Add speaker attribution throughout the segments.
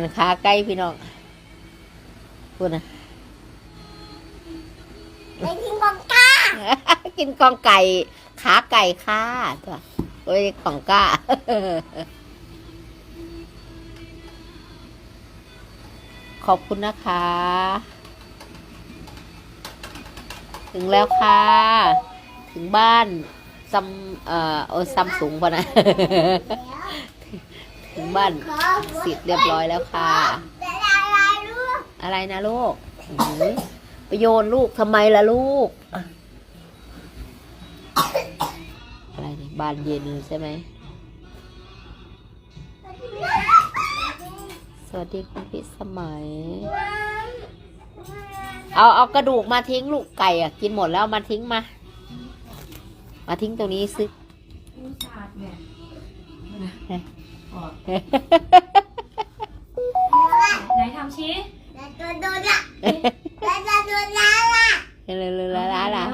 Speaker 1: นขาไก่พี่น้องพูดนะ
Speaker 2: ไปกินของก้า
Speaker 1: กินกองไก่ ขาไก่ค่ะตัวโอ้ยของกล้าขอบคุณนะคะ ถึงแล้วค่ะ ถึงบ้านซัมเอ่อโอ้ซัมสูงพอนะถึง บ้านสิทธิ์เรียบร้อยแล้วค่ะ
Speaker 2: แต่อะไรลูก
Speaker 1: อะไรนะลูกอื้อหือไปโยนลูกทำไมล่ะลูก อะไรเนี่ยบานเย็นใช่ไหม สวัสดีคุณพี่สมัย เอาเอากระดูกมาทิ้งลูกไก่อะ กินหมดแล้วมาทิ้งมา มาทิ้งตรงนี้ซึ
Speaker 3: ผู้ชาติเนี่ย ออกไหนทำชี้
Speaker 2: แล้วจะโดนละแล้วจะโดนละล่ะ
Speaker 1: เลยเลยละละละ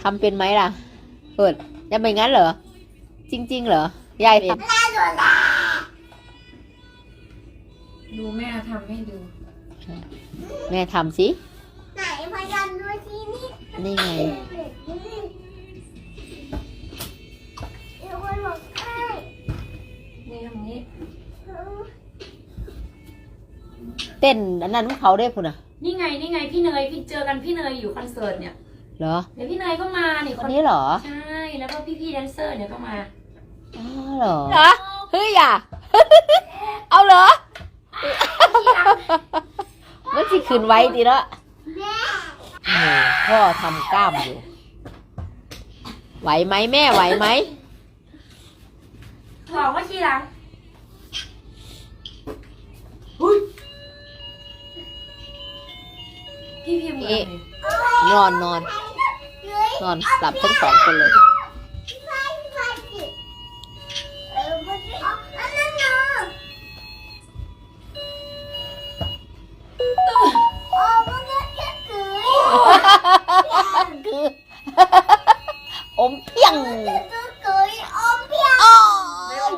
Speaker 1: ทำเป็นไหมล่ะเปิดยังไม่งั้นเหรอ จริง ๆ เหรอ ยายท
Speaker 2: แล้วโดนละ
Speaker 3: ดูแม่ทำให้ดูำ
Speaker 1: แม่ทำสิ
Speaker 2: ไหนพยายามดูที่นี่
Speaker 1: นี่ไง
Speaker 2: เต้
Speaker 1: นอันนั้นของเขาได้พุ่นอะ
Speaker 3: นี่ไงนี่ไงพี่เนยพี่เจอกันพี่เนยอยู่คอนเสิร์ตเนี่ย
Speaker 1: เหรอ
Speaker 3: เดี๋ยวพี่เนยก็มานี่
Speaker 1: คนนี้เหรอ
Speaker 3: ใช่แล้วก็พี่พี่ๆแดนเซอร์เนี่ยก็มา
Speaker 1: อ๋อเหรอเหรอเฮ้ยอย่าเอาเหรอ มันสิขึ้นไว้ดีละ
Speaker 2: แม่
Speaker 1: โอ้พ่อทำกล้ามอยู่ ไหวไหมแม่ไหวไหม
Speaker 3: บอกว่าทีหลัง พี่พิมพ์เลย
Speaker 1: นอนนอน
Speaker 2: เฮ้ย
Speaker 1: นอนหลับทั้งสองคนเลย
Speaker 2: พี่ไฟพี่ไฟสิเออมันสิอ๋ออันนั้นเนาะอ๋อมันก็แค่เกย
Speaker 1: คืออมเพียง
Speaker 2: ก็เกยอมเพียง
Speaker 1: อ๋อ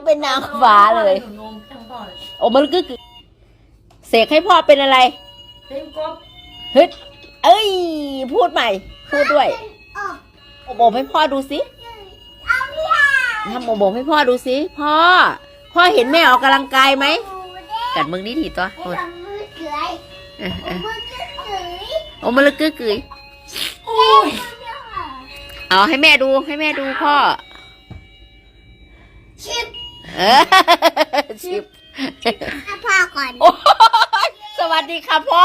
Speaker 1: เป็นนางฟ้าเลย
Speaker 3: หนูนมทั้งพ่อเลย
Speaker 1: โอ้มันก็คือเสกให้พ่อเป็นอะไร
Speaker 3: เป็นกบ
Speaker 1: เฮ้ยเอ้ย พูดใหม่ พูดด้วย
Speaker 2: ออก
Speaker 1: โอบโอบให้พ่อดูสิ
Speaker 2: อมเพียง
Speaker 1: ทำโอบโอบให้พ่อดูสิ พ่อ พ่อเห็นแม่ออกกำลังกายไหม
Speaker 2: หมูเด้ง
Speaker 1: กัดมึงนี่ทีตัว
Speaker 2: ไอ้
Speaker 1: โอ้ย
Speaker 2: ทำมือเกย
Speaker 1: เออเออ
Speaker 2: มือเกย
Speaker 1: โอ้มันลึกกึกกึย
Speaker 3: โอ้ย
Speaker 1: เอาให้แม่ดูให้แม่ดูพ่อ
Speaker 2: ชิบ
Speaker 1: เออชิบ
Speaker 2: ให้พ่อก่อน
Speaker 1: โอ้ยสวัสดีค่ะพ่อ